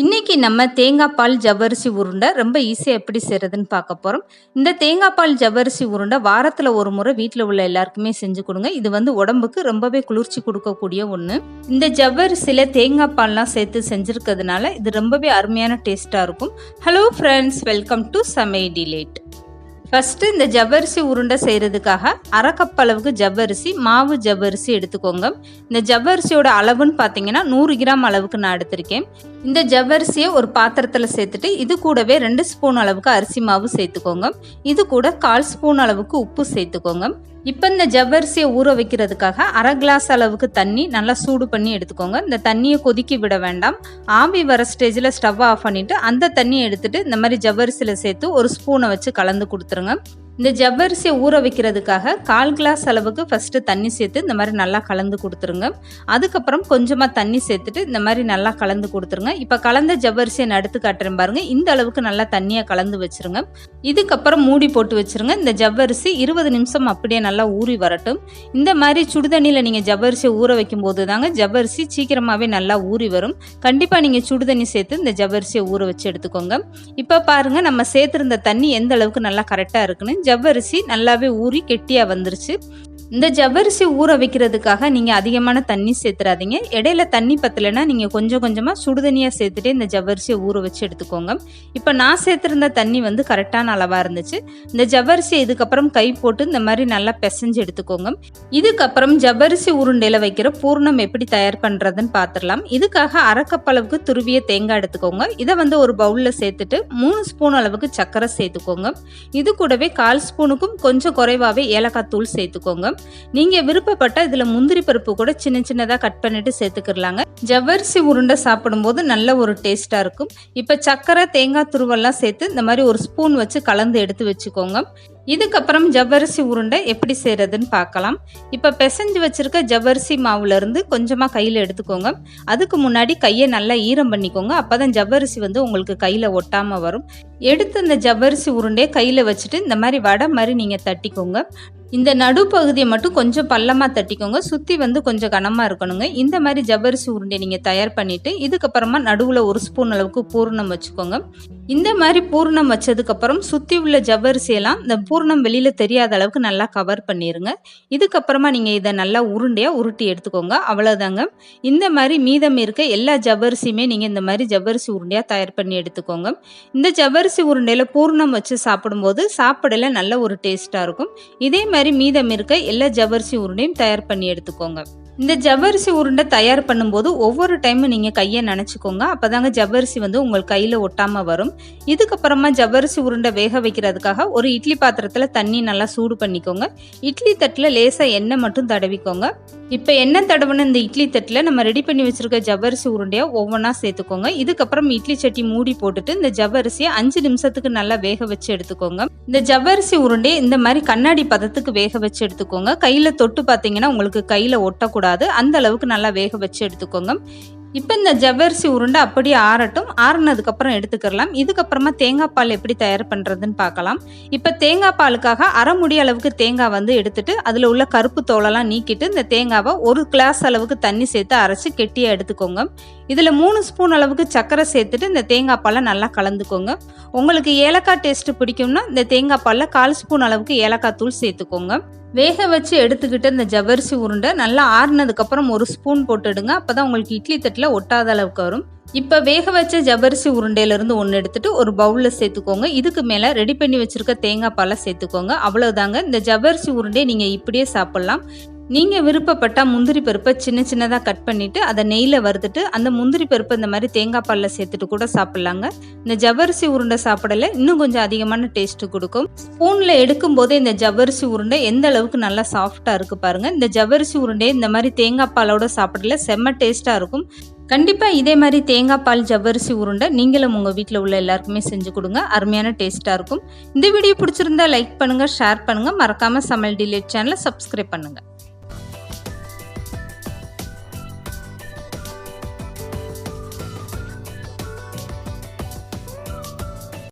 இன்னைக்கு நம்ம தேங்காய் பால் ஜவ்வரிசி உருண்டை ரொம்ப ஈஸியாக எப்படி செய்கிறதுன்னு பார்க்க போகிறோம் இந்த தேங்காய் பால் ஜவ்வரிசி உருண்டை வாரத்தில் ஒரு முறை வீட்டில் உள்ள எல்லாருக்குமே செஞ்சு கொடுங்க. இது வந்து உடம்புக்கு ரொம்பவே குளிர்ச்சி கொடுக்கக்கூடிய ஒன்று இந்த ஜவ்வரிசியில் தேங்காய் பால்லாம் சேர்த்து செஞ்சுருக்கிறதுனால இது ரொம்பவே அருமையான டேஸ்ட்டாக இருக்கும். ஹலோ ஃப்ரெண்ட்ஸ் வெல்கம் டு சமை டிலேட் ஃபஸ்ட்டு இந்த ஜவ்வரிசி உருண்டை செய்கிறதுக்காக அரை அளவுக்கு ஜவ்வரிசி மாவு ஜவ்வரிசி எடுத்துக்கோங்க. இந்த ஜவ்வரிசியோட அளவுன்னு பார்த்தீங்கன்னா நூறு கிராம் அளவுக்கு நான் எடுத்திருக்கேன். இந்த ஜவ்வரிசியை ஒரு பாத்திரத்தில் சேர்த்துட்டு இது கூடவே ரெண்டு ஸ்பூன் அளவுக்கு அரிசி மாவு சேர்த்துக்கோங்க. இது கூட கால் ஸ்பூன் அளவுக்கு உப்பு சேர்த்துக்கோங்க. இப்போ இந்த ஜவ்வரிசியை ஊற வைக்கிறதுக்காக அரை கிளாஸ் அளவுக்கு தண்ணி நல்லா சூடு பண்ணி எடுத்துக்கோங்க. இந்த தண்ணியை கொதிக்க விட வேண்டாம். ஆவி வர ஸ்டேஜில் ஸ்டவ் ஆஃப் பண்ணிவிட்டு அந்த தண்ணியை எடுத்துகிட்டு இந்த மாதிரி ஜவ்வரிசியில் சேர்த்து ஒரு ஸ்பூனை வச்சு கலந்து கொடுத்துருங்க. இந்த ஜவ்வரிசியை ஊற வைக்கிறதுக்காக கால் கிளாஸ் அளவுக்கு ஃபஸ்ட்டு தண்ணி சேர்த்து இந்த மாதிரி நல்லா கலந்து கொடுத்துருங்க. அதுக்கப்புறம் கொஞ்சமாக தண்ணி சேர்த்துட்டு இந்த மாதிரி நல்லா கலந்து கொடுத்துருங்க. இப்போ கலந்த ஜவ்வரிசியை நான் எடுத்து காட்டுறேன் பாருங்கள் இந்த அளவுக்கு நல்லா தண்ணியை கலந்து வச்சுருங்க. இதுக்கப்புறம் மூடி போட்டு வச்சுருங்க. இந்த ஜவ்வரிசி இருபது நிமிஷம் அப்படியே நல்லா ஊறி வரட்டும். இந்த மாதிரி சுடுதண்ணியில் நீங்கள் ஜவ்வரிசியை ஊற வைக்கும் போது தாங்க ஜவ்வரிசி சீக்கிரமாகவே நல்லா ஊறி வரும். கண்டிப்பாக நீங்கள் சுடுதண்ணி சேர்த்து இந்த ஜவ்வரிசியை ஊற வச்சு எடுத்துக்கோங்க. இப்போ பாருங்கள் நம்ம சேர்த்துருந்த தண்ணி எந்த அளவுக்கு நல்லா கரெக்டாக இருக்குன்னு ஜவ்வரிசி நல்லாவே ஊறி கெட்டியாக வந்துருச்சு. இந்த ஜவ்வரிசி ஊற வைக்கிறதுக்காக நீங்கள் அதிகமான தண்ணி சேர்த்துறாதீங்க. இடையில தண்ணி பத்தலைன்னா நீங்கள் கொஞ்சம் கொஞ்சமாக சுடுதண்ணியாக சேர்த்துட்டு இந்த ஜவ்வரிசியை ஊற வச்சு எடுத்துக்கோங்க. இப்போ நான் சேர்த்துருந்த தண்ணி வந்து கரெக்டான அளவாக இருந்துச்சு. இந்த ஜவ்வரிசியை இதுக்கப்புறம் கை போட்டு இந்த மாதிரி நல்லா பிசைஞ்சு எடுத்துக்கோங்க. இதுக்கப்புறம் ஜவ்வரிசி உருண்டையில் வைக்கிற பூர்ணம் எப்படி தயார் பண்ணுறதுன்னு பார்த்துடலாம் இதுக்காக அரை அளவுக்கு துருவிய தேங்காய் எடுத்துக்கோங்க. இதை வந்து ஒரு பவுலில் சேர்த்துட்டு மூணு ஸ்பூன் அளவுக்கு சர்க்கரை சேர்த்துக்கோங்க. இது கூடவே கால் ஸ்பூனுக்கும் கொஞ்சம் குறைவாகவே ஏலக்காய் தூள் சேர்த்துக்கோங்க. நீங்கள் விருப்பப்பட்ட இதில் முந்திரி பருப்பு கூட சின்ன சின்னதாக கட் பண்ணிட்டு சேர்த்துக்கிறலாங்க ஜவ்வரிசி உருண்டை சாப்பிடும்போது நல்ல ஒரு டேஸ்ட்டாக இருக்கும். இப்போ சர்க்கரை தேங்காய் துருவெல்லாம் சேர்த்து இந்த மாதிரி ஒரு ஸ்பூன் வச்சு கலந்து எடுத்து வச்சுக்கோங்க. இதுக்கப்புறம் ஜவ்வரிசி உருண்டை எப்படி செய்கிறதுன்னு பார்க்கலாம். இப்போ பிசைஞ்சு வச்சுருக்க ஜவ்வரிசி மாவுலேருந்து கொஞ்சமாக கையில் எடுத்துக்கோங்க. அதுக்கு முன்னாடி கையை நல்லா ஈரம் பண்ணிக்கோங்க. அப்போ தான் ஜவ்வரிசி வந்து உங்களுக்கு கையில் ஒட்டாமல் வரும். எடுத்து இந்த ஜவ்வரிசி உருண்டையை கையில் வச்சுட்டு இந்த மாதிரி வடை மாதிரி நீங்கள் தட்டிக்கோங்க. இந்த நடுப்பகுதியை மட்டும் கொஞ்சம் பள்ளமாக தட்டிக்கோங்க. சுற்றி வந்து கொஞ்சம் கனமாக இருக்கணுங்க. இந்த மாதிரி ஜவ்வரிசி உருண்டை நீங்கள் தயார் பண்ணிவிட்டு இதுக்கப்புறமா நடுவில் ஒரு ஸ்பூன் அளவுக்கு பூர்ணம் வச்சுக்கோங்க. இந்த மாதிரி பூர்ணம் வச்சதுக்கப்புறம் சுற்றி உள்ள ஜவ்வரிசியெல்லாம் இந்த பூர்ணம் வெளியில் தெரியாத அளவுக்கு நல்லா கவர் பண்ணிடுங்க இதுக்கப்புறமா நீங்கள் இதை நல்லா உருண்டையாக உருட்டி எடுத்துக்கோங்க. அவ்வளோதாங்க இந்த மாதிரி மீதம் இருக்க எல்லா ஜவ்வரிசியுமே நீங்கள் இந்த மாதிரி ஜவ்வரிசி உருண்டையாக தயார் பண்ணி எடுத்துக்கோங்க. இந்த ஜவ்வரிசி உருண்டையில் பூர்ணம் வச்சு சாப்பிடும்போது சாப்பிடல நல்ல ஒரு டேஸ்ட்டாக இருக்கும். இதே மாதிரி மாதிரி மீதம் இருக்க எல்லா ஜவ்வரிசி உருண்டையும் தயார் பண்ணி எடுத்துக்கோங்க. இந்த ஜவ்வரிசி உருண்டை தயார் பண்ணும்போது ஒவ்வொரு டைமும் நீங்கள் கையை நினச்சிக்கோங்க. அப்போ தாங்க ஜவ்வரிசி வந்து உங்கள் கையில் ஒட்டாமல் வரும். இதுக்கப்புறமா ஜவ்வரிசி உருண்டை வேக வைக்கிறதுக்காக ஒரு இட்லி பாத்திரத்தில் தண்ணி நல்லா சூடு பண்ணிக்கோங்க. இட்லி தட்டில் லேசாக எண்ணெய் மட்டும் தடவிக்கோங்க. இப்போ எண்ணெய் தடவுன இந்த இட்லி தட்டில் நம்ம ரெடி பண்ணி வச்சுருக்க ஜவ்வரிசி உருண்டையை ஒவ்வொன்றா சேர்த்துக்கோங்க. இதுக்கப்புறம் இட்லி சட்டி மூடி போட்டுட்டு இந்த ஜவ்வரிசியை அஞ்சு நிமிஷத்துக்கு நல்லா வேக வச்சு எடுத்துக்கோங்க. இந்த ஜவ்வரிசி உருண்டையை இந்த மாதிரி கண்ணாடி பதத்துக்கு வேக வச்சு எடுத்துக்கோங்க. கையில் தொட்டு பார்த்தீங்கன்னா உங்களுக்கு கையில் ஒட்டக்கூடாது. அந்த அளவுக்கு நல்லா வேக வச்சு எடுத்துக்கோங்க. இப்போ இந்த ஜவ்வரிசி உருண்டை அப்படியே ஆறட்டும். ஆறுனதுக்கப்புறம் எடுத்துக்கலாம் இதுக்கப்புறமா தேங்காய் பால் எப்படி தயார் பண்ணுறதுன்னு பார்க்கலாம். இப்போ தேங்காய் பாலுக்காக அரை முடி அளவுக்கு தேங்காய் வந்து எடுத்துட்டு அதில் உள்ள கருப்பு தோலெல்லாம் நீக்கிட்டு இந்த தேங்காவை ஒரு கிளாஸ் அளவுக்கு தண்ணி சேர்த்து அரைச்சி கெட்டியாக எடுத்துக்கோங்க. இதில் மூணு ஸ்பூன் அளவுக்கு சர்க்கரை சேர்த்துட்டு இந்த தேங்காய் பாலை நல்லா கலந்துக்கோங்க. உங்களுக்கு ஏலக்காய் டேஸ்ட்டு பிடிக்கும்னா இந்த தேங்காய் பாலில் கால் ஸ்பூன் அளவுக்கு ஏலக்காய் தூள் சேர்த்துக்கோங்க. வேக வச்சு எடுத்துக்கிட்டு இந்த ஜவ்வரிசி உருண்டை நல்லா ஆறுனதுக்கப்புறம் ஒரு ஸ்பூன் போட்டுடுங்க அப்போ தான் உங்களுக்கு இட்லி தட்டில் ஒட்டாத அளவுக்கு வரும். இப்போ வேக வச்ச ஜவ்வரிசி உருண்டையிலேருந்து ஒன்று எடுத்துட்டு ஒரு பவுலில் சேர்த்துக்கோங்க. இதுக்கு மேலே ரெடி பண்ணி வச்சுருக்க தேங்காய் பாலை சேர்த்துக்கோங்க. அவ்வளோதாங்க இந்த ஜவ்வரிசி உருண்டையை நீங்கள் இப்படியே சாப்பிட்லாம். நீங்கள் விருப்பப்பட்டால் முந்திரி பருப்பை சின்ன சின்னதாக கட் பண்ணிவிட்டு அதை நெய்யில் வறுத்துட்டு அந்த முந்திரி பருப்பை இந்த மாதிரி தேங்காய் பாலில் சேர்த்துட்டு கூட சாப்பிட்லாங்க. இந்த ஜவ்வரிசி உருண்டை சாப்பிடல. இன்னும் கொஞ்சம் அதிகமான டேஸ்ட்டு கொடுக்கும். ஸ்பூனில் எடுக்கும் போதே இந்த ஜவ்வரிசி உருண்டை எந்த அளவுக்கு நல்லா சாஃப்டாக இருக்குது பாருங்கள் இந்த ஜவ்வரிசி உருண்டையை இந்த மாதிரி தேங்காய் பாலோட சாப்பிடல. செம்ம டேஸ்ட்டாக இருக்கும். கண்டிப்பாக இதே மாதிரி தேங்காய் பால் ஜவ்வரிசி உருண்டை நீங்களும் உங்கள் வீட்டில் உள்ள எல்லாருக்குமே செஞ்சு கொடுங்க. அருமையான டேஸ்ட்டாக இருக்கும். இந்த வீடியோ பிடிச்சிருந்தா லைக் பண்ணுங்கள் ஷேர் பண்ணுங்கள் மறக்காமல் சமையல் டிலேட் சேனலை சப்ஸ்கிரைப் பண்ணுங்கள்